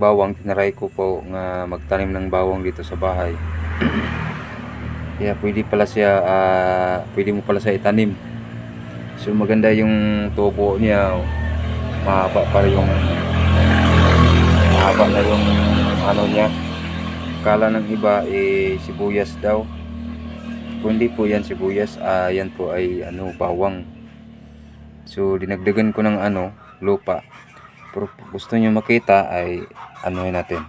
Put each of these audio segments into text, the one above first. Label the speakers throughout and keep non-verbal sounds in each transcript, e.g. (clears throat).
Speaker 1: bawang, tinaray ko po nga magtanim ng bawang dito sa bahay. (clears throat) Kaya pwede pala siya, ah, pwede mo pala siya itanim. So maganda yung tubo niya, oh. mahaba pa yung mahaba na yung ano niya. Kala ng iba eh sibuyas daw. Kung hindi po yan sibuyas, ah yan po ay ano bawang. So dinagdagan ko ng ano lupa. Pero gusto niyo makita ay ano natin.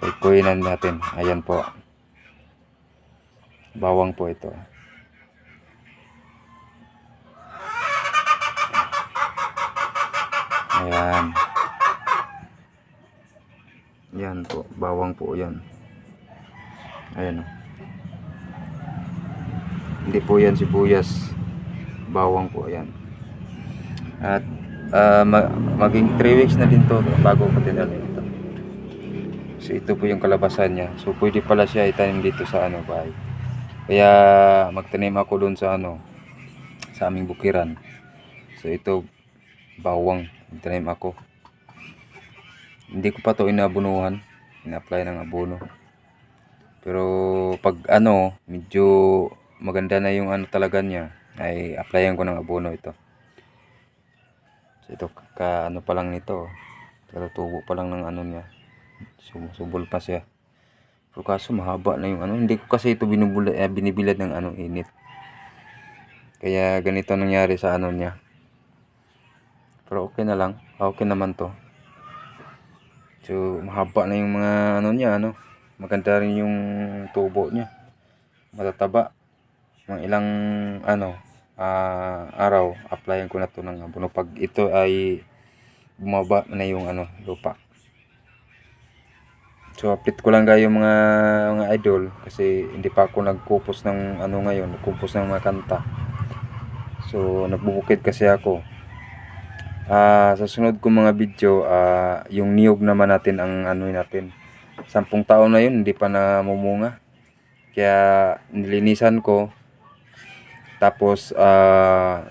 Speaker 1: Ikuinan natin. Ayan po. Bawang po ito. Ayan. Yan po. Bawang po yan. Ayan o. Hindi po yan sibuyas. Bawang po yan. At ma- maging 3 weeks na din to bago ko tinanim ito. So ito po yung kalabasan niya. So pwede pala siya itanim dito sa ano bahay. Kaya magtanim ako doon sa ano sa aming bukiran. So ito bawang tanim ako. Hindi ko pa to inabunuhan. Ina-apply ng abono. Pero pag ano, medyo maganda na yung ano talaga niya, ay applyan ko ng abono ito. Ito ka ano pa lang nito. Katutubo pa lang ng ano niya. Sumusubol pa siya. Pero kaso mahaba na yung ano. Hindi ko kasi ito binubula, eh, binibilad ng ano init. Kaya ganito nangyari sa ano niya. Pero okay na lang. Okay naman to. So mahaba na yung mga ano niya ano. Maganda rin yung tubo niya. Matataba. Mga ilang ano ah, araw applyan ko na to ng abono pag ito ay bumaba na yung ano lupa. So update ko lang kayo mga mga idol kasi hindi pa ako nagkupos ng ano ngayon, nagkupos ng mga kanta. So nagbubukid kasi ako. Ah, sa sunod kong mga video, ah, yung niyog naman natin ang ano natin. Sampung taon na yun, hindi pa namumunga. Kaya nilinisan ko. Tapos ah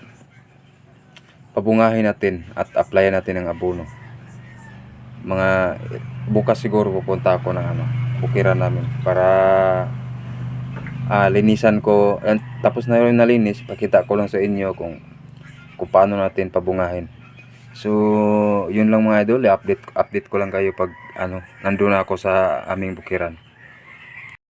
Speaker 1: pabungahin natin at applyan natin ng abono. Mga bukas siguro pupunta ako ng ano, bukiran namin para ah, linisan ko. And, tapos na yun nalinis, pakita ko lang sa inyo kung kung paano natin pabungahin. So, yun lang mga idol, update update ko lang kayo pag ano, nandun ako sa aming bukiran.